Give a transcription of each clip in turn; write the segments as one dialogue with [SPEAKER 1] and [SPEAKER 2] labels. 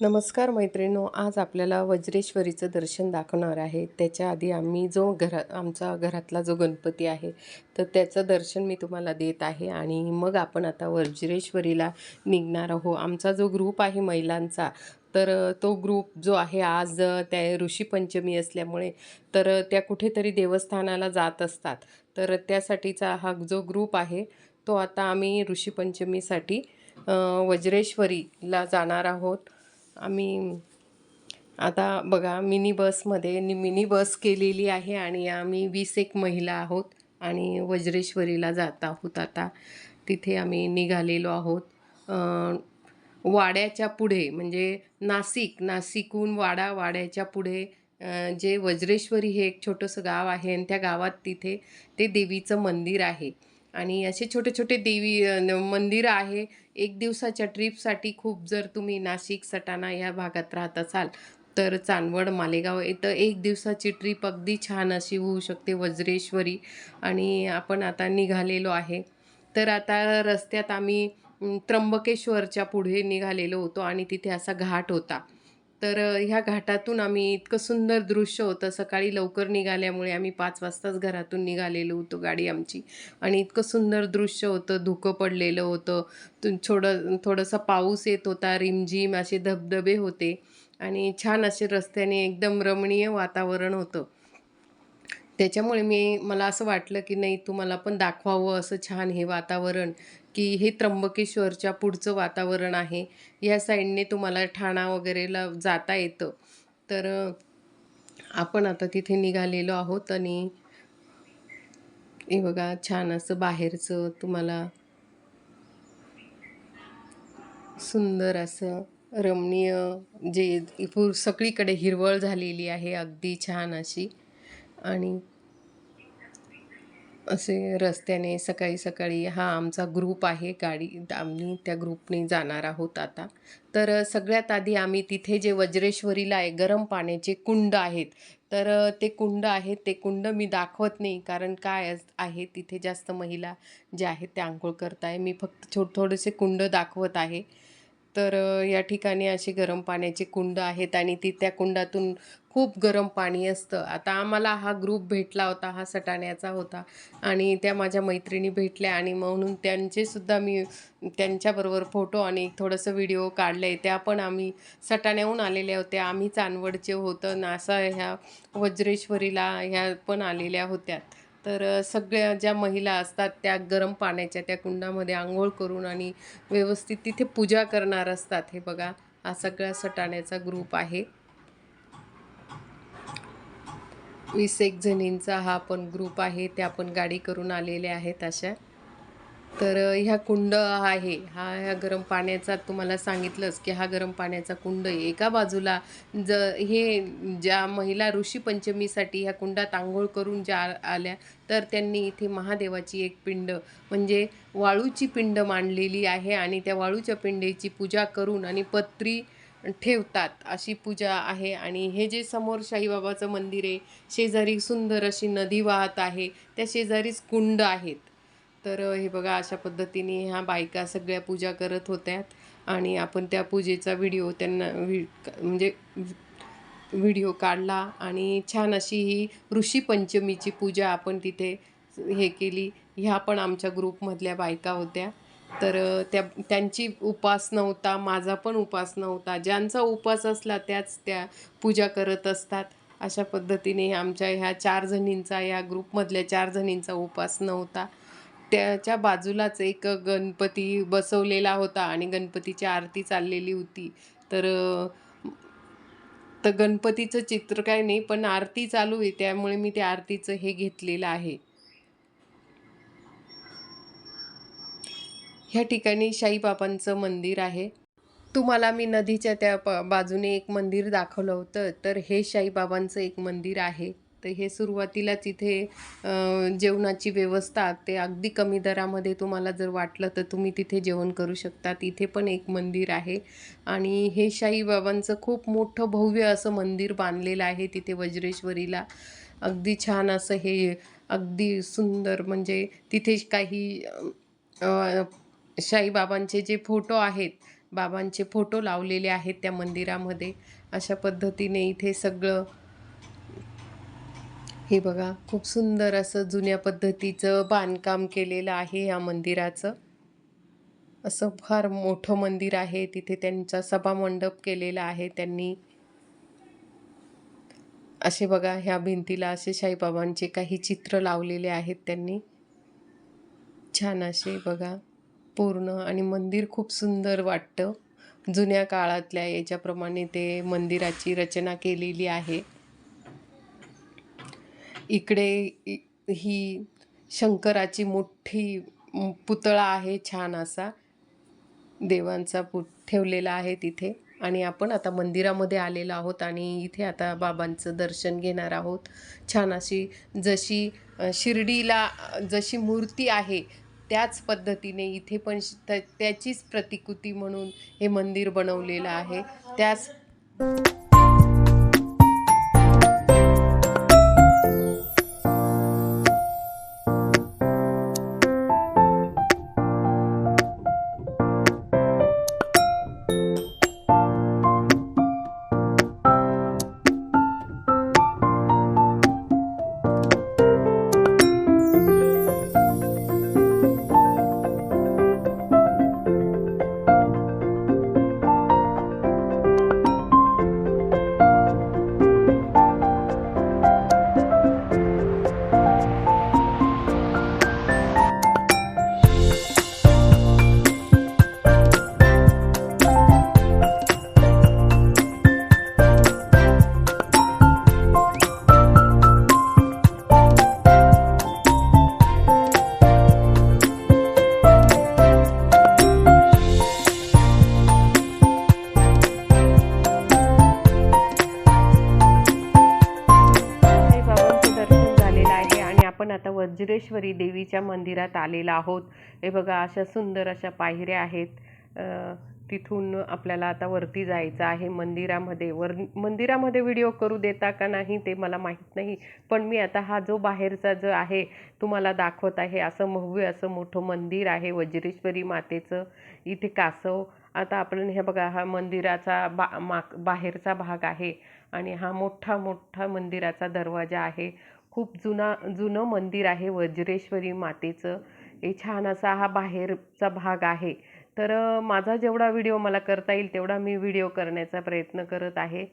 [SPEAKER 1] नमस्कार मैत्रिणो आज आपल्याला वज्रेश्वरीचं दर्शन दाखवणार आहे. त्याच्या आधी आम्ही जो घरा आमचा घरातला जो गणपती आहे तर त्याचं दर्शन मी तुम्हाला देत आहे आणि मग आपण आता वज्रेश्वरीला निघणार आहो आमचा जो ग्रुप आहे महिलांचा तर तो ग्रुप जो आहे आज त्या ऋषीपंचमी असल्यामुळे तर त्या कुठेतरी देवस्थानाला जात असतात. तर त्यासाठीचा हा जो ग्रुप आहे तो आता आम्ही ऋषीपंचमीसाठी वज्रेश्वरीला जाणार आहोत. आम्ही आता बघा मिनी बसमध्ये नि मिनी बस केलेली आहे आणि आम्ही वीस एक महिला आहोत आणि वज्रेश्वरीला जात आहोत आता. तिथे आम्ही निघालेलो आहोत. वाड्याच्या पुढे म्हणजे नाशिक नाशिकहून वाडा वाड्याच्या पुढे जे वज्रेश्वरी हे एक छोटंसं गाव आहे आणि त्या गावात तिथे ते देवीचं मंदिर आहे. आणि असे छोटे छोटे देवी मंदिरं आहे. एक दिवसाच्या ट्रीपसाठी खूप जर तुम्ही नाशिक सटाणा या भागात राहत असाल तर चांदवड मालेगाव इथं एक दिवसाची ट्रीप अगदी छान अशी होऊ शकते वज्रेश्वरी. आणि आपण आता निघालेलो आहे. तर आता रस्त्यात आम्ही त्र्यंबकेश्वरच्या पुढे निघालेलो होतो आणि तिथे असा घाट होता. तर ह्या घाटातून आम्ही इतकं सुंदर दृश्य होतं. सकाळी लवकर निघाल्यामुळे आम्ही पाच वाजताच घरातून निघालेलो होतो गाडी आमची. आणि इतकं सुंदर दृश्य होतं. धुकं पडलेलं होतं. थोडं थोडंसं पाऊस येत होता. रिमझिम असे धबधबे होते. आणि छान असे रस्त्याने एकदम रमणीय वातावरण होतं. त्याच्यामुळे मी मला असं वाटलं की नाही तुम्हाला पण दाखवावं असं छान हे वातावरण की हे त्र्यंबकेश्वरच्या पुढचं वातावरण आहे. या साईडने तुम्हाला ठाणा वगैरेला जाता येतं. तर आपण आता तिथे निघालेलो आहोत आणि हे बघा छान असं बाहेरचं तुम्हाला सुंदर असं रमणीय जे सगळीकडे हिरवळ झालेली आहे अगदी छान अशी. आणि असे रस्त्याने सकाळी सकाळी हा आमचा ग्रुप आहे गाडी आम्ही त्या ग्रुपने जाणार आहोत आता. तर सगळ्यात आधी आम्ही तिथे जे वज्रेश्वरीला आहे गरम पाण्याचे कुंड आहेत. तर ते कुंड आहेत ते कुंड मी दाखवत नाही कारण काय आहे तिथे जास्त महिला ज्या आहेत त्या आंघोळ करत आहे मी फक्त छोट थोडेसे कुंड दाखवत आहे. तर या ठिकाणी असे गरम पाण्याचे कुंड आहेत आणि ती त्या कुंडातून खूप गरम पाणी असतं. आता आम्हाला हा ग्रुप भेटला होता हा सटाण्याचा होता आणि त्या माझ्या मैत्रिणी भेटल्या आणि म्हणून त्यांचेसुद्धा मी त्यांच्याबरोबर फोटो आणि थोडंसं व्हिडिओ काढले. त्या पण आम्ही सटाण्याहून आलेल्या होत्या आम्ही चांदवडचे होतं. नासा ह्या वज्रेश्वरीला ह्या पण आलेल्या होत्या तर सगळ्या ज्या महिला असतात त्या गरम पाण्याच्या त्या कुंडामध्ये आंघोळ करून आणि व्यवस्थित तिथे पूजा करणार असतात. हे बघा हा सगळा सटाण्याचा ग्रुप आहे. वीस एक जणींचा हा पण ग्रुप आहे. त्या पण गाडी करून आलेल्या आहेत अशा. तर ह्या कुंड आहे. हा ह्या गरम पाण्याचा तुम्हाला सांगितलंच की हा गरम पाण्याचा कुंड आहे. एका बाजूला ज हे ज्या महिला ऋषीपंचमीसाठी ह्या कुंडात आंघोळ करून ज्या आल्या तर त्यांनी इथे महादेवाची एक पिंड म्हणजे वाळूची पिंड मांडलेली आहे आणि त्या वाळूच्या पिंडेची पूजा करून आणि पत्री ठेवतात अशी पूजा आहे. आणि हे जे समोर शाहीबाबाचं मंदिर आहे शेजारी सुंदर अशी नदी वाहत आहे. त्या शेजारीच कुंड आहेत. तर हे बघा अशा पद्धतीने ह्या बायका सगळ्या पूजा करत होत्या आणि आपण त्या पूजेचा व्हिडिओ त्यांना म्हणजे व्हिडिओ काढला आणि छान अशी ही ऋषीपंचमीची पूजा आपण तिथे हे केली. ह्या पण आमच्या ग्रुपमधल्या बायका होत्या. तर त्या त्यांची उपास नव्हता माझा पण उपास नव्हता. ज्यांचा उपास असला त्याच त्या पूजा करत असतात. अशा पद्धतीने आमच्या ह्या चार जणींचा या ग्रुपमधल्या चार जणींचा उपास नव्हता. त्याच्या बाजूलाच एक गणपती बसवलेला होता आणि गणपतीची आरती चाललेली होती. तर तर गणपतीचं चित्र काय नाही पण आरती चालू आहे त्यामुळे मी त्या आरतीचं हे घेतलेलं आहे. ह्या ठिकाणी शाईबाबांचं मंदिर आहे. तुम्हाला मी नदीच्या त्या प बाजूने एक मंदिर दाखवलं होतं तर हे शाईबाबांचं एक मंदिर आहे. तर हे सुरुवातीलाच इथे जेवणाची व्यवस्था ते अगदी कमी दरामध्ये तुम्हाला जर वाटलं तर तुम्ही तिथे जेवण करू शकता. तिथे पण एक मंदिर आहे आणि हे शाईबाबांचं खूप मोठं भव्य असं मंदिर बांधलेलं आहे तिथे वज्रेश्वरीला. अगदी छान असं हे अगदी सुंदर म्हणजे तिथे काही शाईबाबांचे जे फोटो आहेत बाबांचे फोटो लावलेले आहेत त्या मंदिरामध्ये. अशा पद्धतीने इथे सगळं हे बघा खूप सुंदर असं जुन्या पद्धतीचं बांधकाम केलेलं आहे या मंदिराचं. असं फार मोठं मंदिर आहे तिथे त्यांचा सभामंडप केलेला आहे त्यांनी. असे बघा ह्या भिंतीला असे साईबाबांचे काही चित्र लावलेले आहेत त्यांनी. छान असे बघा पूर्ण आणि मंदिर खूप सुंदर वाटतं. जुन्या काळातल्या याच्याप्रमाणे ते मंदिराची रचना केलेली आहे. इकडे ही शंकराची मोठी पुतळा आहे छान असा. देवांचा पु ठेवलेला आहे तिथे. आणि आपण आता मंदिरामध्ये आलेलो आहोत आणि इथे आता बाबांचं दर्शन घेणार आहोत. छान अशी जशी शिर्डीला जशी मूर्ती आहे त्याच पद्धतीने इथे पण त्याचीच प्रतिकृती म्हणून हे मंदिर बनवलेलं आहे. त्याच वज्रेश्वरी देवीच्या मंदिरात आलेलो आहोत. हे बघा अशा सुंदर अशा पायऱ्या आहेत. तिथून आपल्याला आता वरती जायचं आहे मंदिरामध्ये. वर मंदिरामध्ये व्हिडिओ करू देता का नाही ते मला माहीत नाही. पण मी आता हा जो बाहेरचा जो आहे तुम्हाला दाखवत आहे असं भव्य असं मोठं मंदिर आहे वज्रेश्वरी मातेचं. इथे कासव. आता आपण हे बघा हा मंदिराचा बा माक बाहेरचा भाग आहे. आणि हा मोठा मोठा मंदिराचा दरवाजा आहे. खूप जुना जुनं मंदिर आहे वज्रेश्वरी मातेचं. हे छान असा हा बाहेरचा भाग आहे. तर माझा जेवढा व्हिडिओ मला करता येईल तेवढा मी व्हिडिओ करण्याचा प्रयत्न करत आहे.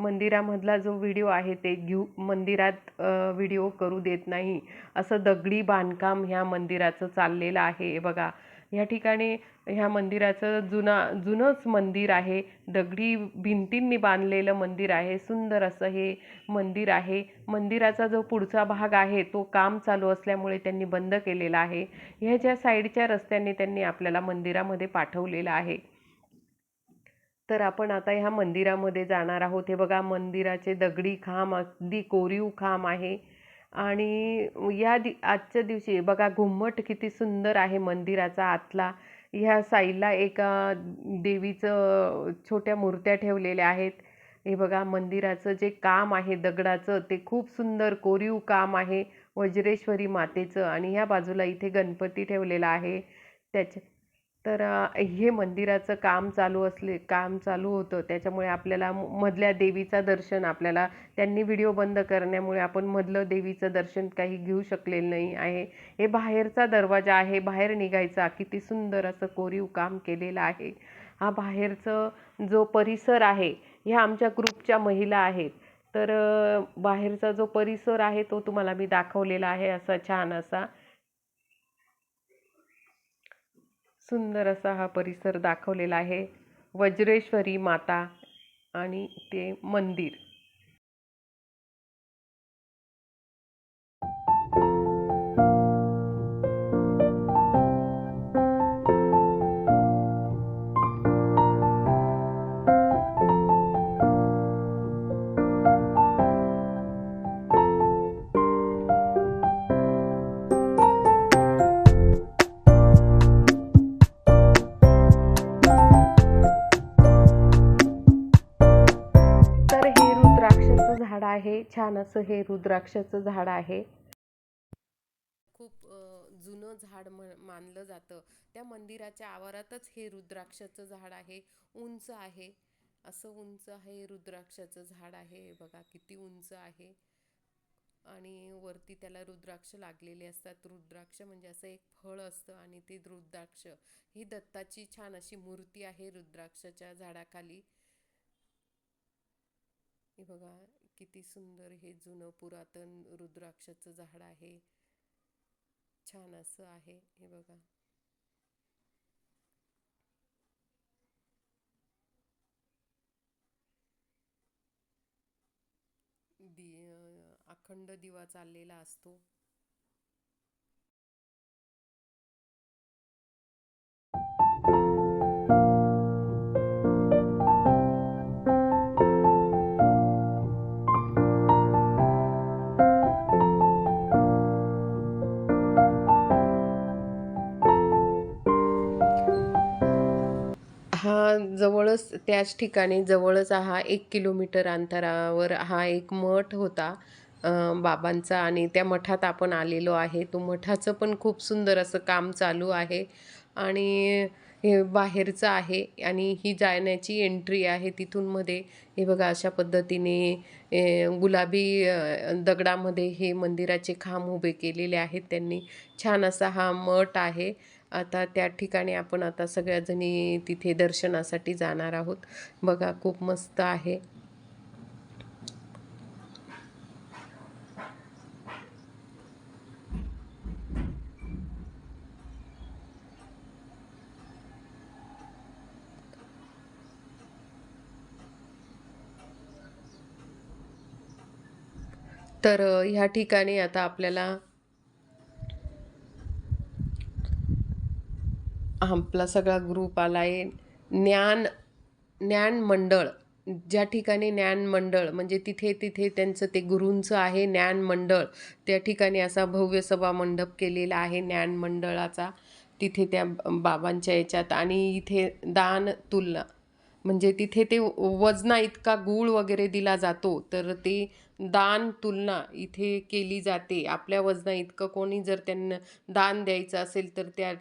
[SPEAKER 1] मंदिरामधला जो व्हिडिओ आहे ते घेऊ मंदिरात व्हिडिओ करू देत नाही. असं दगडी बांधकाम ह्या मंदिराचं चाललेलं आहे. बघा ह्या ठिकाणी ह्या मंदिराचं जुना जुनंच मंदिर आहे. दगडी भिंतींनी बांधलेलं मंदिर आहे. सुंदर असं हे मंदिर आहे. मंदिराचा जो पुढचा भाग आहे तो काम चालू असल्यामुळे त्यांनी बंद केलेला आहे. ह्याच्या साईडच्या रस्त्याने त्यांनी आपल्याला मंदिरामध्ये पाठवलेलं आहे. तर आपण आता ह्या मंदिरामध्ये जाणार आहोत. हे बघा मंदिराचे दगडी खांब अगदी कोरीव खांब आहे. आणि या दि आजच्या दिवशी बघा घुमट किती सुंदर आहे मंदिराचा आतला. ह्या साईडला एका देवीचं छोट्या मूर्त्या ठेवलेल्या आहेत. हे बघा मंदिराचं जे काम आहे दगडाचं ते खूप सुंदर कोरीव काम आहे वज्रेश्वरी मातेचं. आणि ह्या बाजूला इथे गणपती ठेवलेला आहे. त्याच्या तर हे मंदिराचं काम चालू असले काम चालू होतं. त्याच्यामुळे आपल्याला म- मधल्या देवीचं दर्शन आपल्याला त्यांनी व्हिडिओ बंद करण्यामुळे आपण मधलं देवीचं दर्शन काही घेऊ शकलेलं नाही आहे. हे बाहेरचा दरवाजा आहे बाहेर निघायचा किती सुंदर असं कोरीव काम केलेलं आहे. हा बाहेरचं जो परिसर आहे ह्या आमच्या ग्रुपच्या महिला आहेत. तर बाहेरचा जो परिसर आहे तो तुम्हाला मी दाखवलेला आहे असा छान असा. सुंदर असा हा परिसर दाखवलेला आहे. वज्रेश्वरी माता आणि ते मंदिर. असं हे रुद्राक्षाचं झाड आहे? खूप जुनं झाड मानलं जातं. त्या मंदिराच्या आवारातच हे रुद्राक्षाचं झाड आहे. उंच आहे. असं उंच आहे रुद्राक्षाचं झाड आहे. बघा किती उंच आहे. आणि वरती त्याला रुद्राक्ष लागलेले असतात. रुद्राक्ष म्हणजे असं एक फळ असतं आणि ते रुद्राक्ष. ही दत्ताची छान अशी मूर्ती आहे रुद्राक्षाच्या झाडाखाली. हे बघा किती सुंदर हे जुनं पुरातन रुद्राक्षाचं झाड आहे. छान असं आहे. हे बघा. दि अखंड दिवा चाललेला असतो. त्याच ठिकाणी जवळच हा एक किलोमीटर अंतरावर हा एक मठ होता बाबांचा आणि त्या मठात आपण आलेलो आहे. तो मठाचं पण खूप सुंदर असं काम चालू आहे आणि हे बाहेरचं आहे आणि ही जाण्याची एंट्री आहे तिथून मध्ये हे बघा अशा पद्धतीने गुलाबी दगडामध्ये हे मंदिराचे खांब उभे केलेले आहेत त्यांनी. छान असा हा मठ आहे आता त्या ठिकाणी आपण आता सगळ्याजणी तिथे दर्शनासाठी जाणार आहोत. बघा खूप मस्त आहे. तर ह्या ठिकाणी आता आपल्याला आपला सगळा ग्रुप आला. आहे ज्ञान ज्ञान मंडळ ज्या ठिकाणी ज्ञान मंडळ म्हणजे तिथे तिथे त्यांचं ते गुरूंचं आहे ज्ञान मंडळ त्या ठिकाणी असा भव्य सभा मंडप केलेला आहे ज्ञान मंडळाचा. तिथे त्या बाबांच्या याच्यात आणि इथे दान तुलना म्हणजे तिथे ते वजना इतका गूळ वगैरे दिला जातो तर ते दान तुलना इथे केली जाते. आपल्या वजना इतकं कोणी जर त्यांना दान द्यायचं असेल तर त्या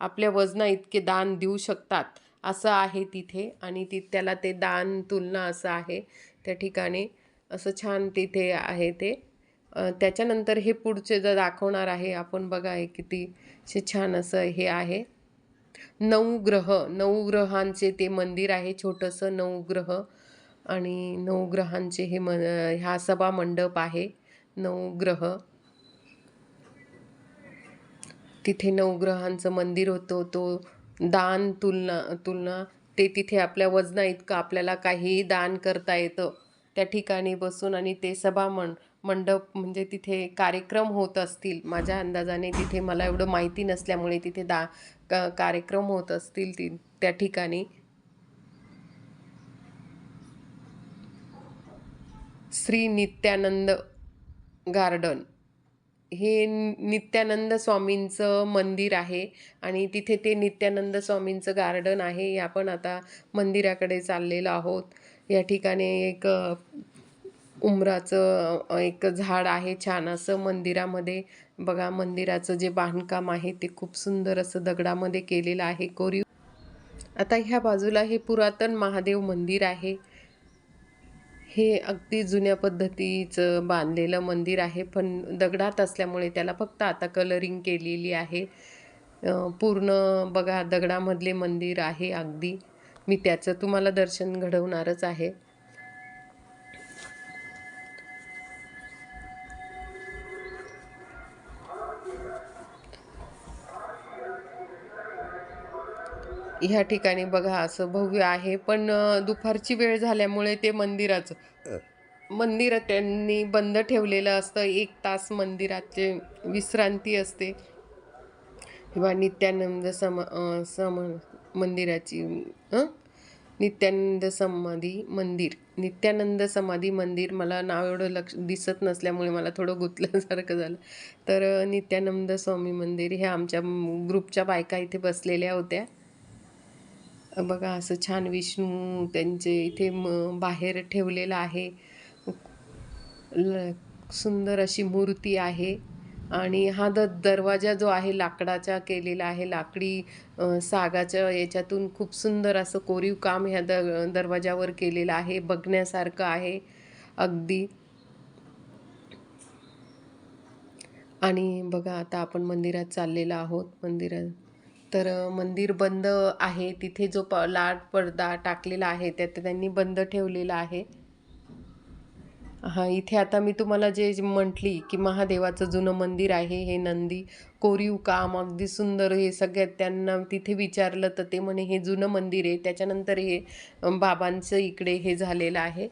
[SPEAKER 1] आपल्या वजना इतके दान देऊ शकतात. असं आहे तिथे आणि ती त्याला ते दान तुलना असं आहे. त्या ठिकाणी असं छान तिथे आहे ते. त्याच्यानंतर हे पुढचे जर दाखवणार आहे आपण बघा हे किती छान असं हे आहे. नऊ ग्रह नऊ ग्रहांचे ते मंदिर आहे छोटंसं नऊ ग्रह आणि नऊ ग्रहांचे हे म ह्या सभा मंडप आहे नऊ ग्रह तिथे नवग्रहांचं मंदिर होतं तो दान तुलना तुलना ते तिथे आपल्या वजना इतकं आपल्याला काहीही दान करता येतं. त्या ठिकाणी बसून आणि ते सभा मं मंडप म्हणजे तिथे कार्यक्रम होत असतील. माझ्या अंदाजाने तिथे मला एवढं माहिती नसल्यामुळे तिथे दा क- कार्यक्रम होत असतील ती त्या ठिकाणी? श्री नित्यानंद गार्डन. हे नित्यानंद स्वामींचं मंदिर आहे आणि तिथे ते नित्यानंद स्वामींचं गार्डन आहे. आपण आता मंदिराकडे चाललेलो आहोत. या ठिकाणी एक उंबराचं उमराचं एक झाड आहे छान असं मंदिरामध्ये. बघा मंदिराचं जे बांधकाम आहे ते खूप सुंदर असं दगडामध्ये केलेलं आहे कोरीव. आता ह्या बाजूला हे पुरातन महादेव मंदिर आहे. हे अगदी जुन्या पद्धतीचं बांधलेलं मंदिर आहे पण दगडात असल्यामुळे त्याला फक्त आता कलरिंग केलेली आहे. पूर्ण बघा दगडामधले मंदिर आहे अगदी. मी त्याचं तुम्हाला दर्शन घडवणारच आहे. ह्या ठिकाणी बघा असं भव्य आहे. पण दुपारची वेळ झाल्यामुळे ते मंदिराचं मंदिर त्यांनी बंद ठेवलेलं असतं. एक तास मंदिराचे विश्रांती असते. किंवा नित्यानंद सम सम मंदिराची हं? नित्यानंद समाधी मंदिर नित्यानंद समाधी मंदिर. मला नाव एवढं लक्ष दिसत नसल्यामुळे मला थोडं गुंतल्यासारखं झालं. तर नित्यानंद स्वामी मंदिर हे आमच्या ग्रुपच्या बायका इथे बसलेल्या होत्या. बघा असं छान विष्णू त्यांचे इथे म बाहेर ठेवलेलं आहे. ल सुंदर अशी मूर्ती आहे. आणि हा द दरवाजा जो आहे लाकडाचा केलेला आहे. लाकडी सागाच्या याच्यातून खूप सुंदर असं कोरीव काम ह्या द दरवाजावर केलेलं आहे. बघण्यासारखं आहे अगदी. आणि बघा आता आपण मंदिरात चाललेलो आहोत. मंदिरात तर मंदिर बंद आहे. तिथे जो प लाल पडदा टाकलेला आहे त्यात त्यांनी बंद ठेवलेला आहे. हां इथे आता मी तुम्हाला जे म्हटली की महादेवाचं जुनं मंदिर आहे हे नंदी कोरीव काम अगदी सुंदर हे सगळ्यात त्यांना तिथे विचारलं तर ते म्हणे हे जुनं मंदिर आहे. त्याच्यानंतर हे बाबांचं इकडे हे झालेलं आहे.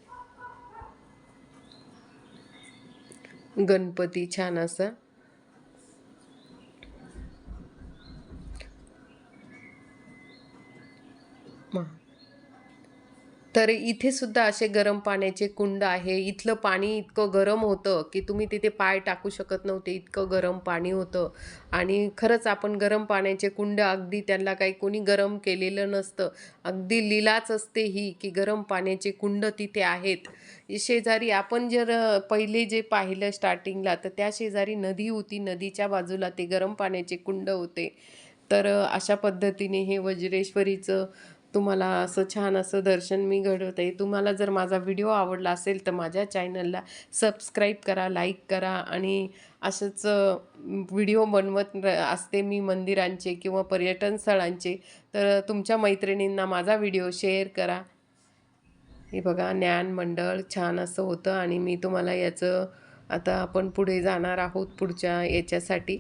[SPEAKER 1] गणपती छान असं. तर इथे सुद्धा असे गरम पाण्याचे कुंड आहे. इथलं पाणी इतकं गरम होतं की तुम्ही तिथे पाय टाकू शकत नव्हते. इतकं गरम पाणी होतं. आणि खरंच आपण गरम पाण्याचे कुंड अगदी त्यांना काही कोणी गरम केलेलं नसतं. अगदी लिलाच असते ही की गरम पाण्याचे कुंड तिथे आहेत. शेजारी आपण जर पहिले जे पाहिलं स्टार्टिंगला तर त्या शेजारी नदी होती. नदीच्या बाजूला ते गरम पाण्याचे कुंड होते. तर अशा पद्धतीने हे वज्रेश्वरीचं तुम्हाला असं छान असं दर्शन मी घडवत. आहे तुम्हाला जर माझा व्हिडिओ आवडला असेल तर माझ्या चॅनलला सबस्क्राईब करा लाईक करा आणि असंच व्हिडिओ बनवत र- असते मी मंदिरांचे किंवा पर्यटन स्थळांचे. तर तुमच्या मैत्रिणींना माझा व्हिडिओ शेअर करा. हे बघा ज्ञान मंडळ छान असं होतं आणि मी तुम्हाला याचं आता आपण पुढे जाणार आहोत पुढच्या याच्यासाठी.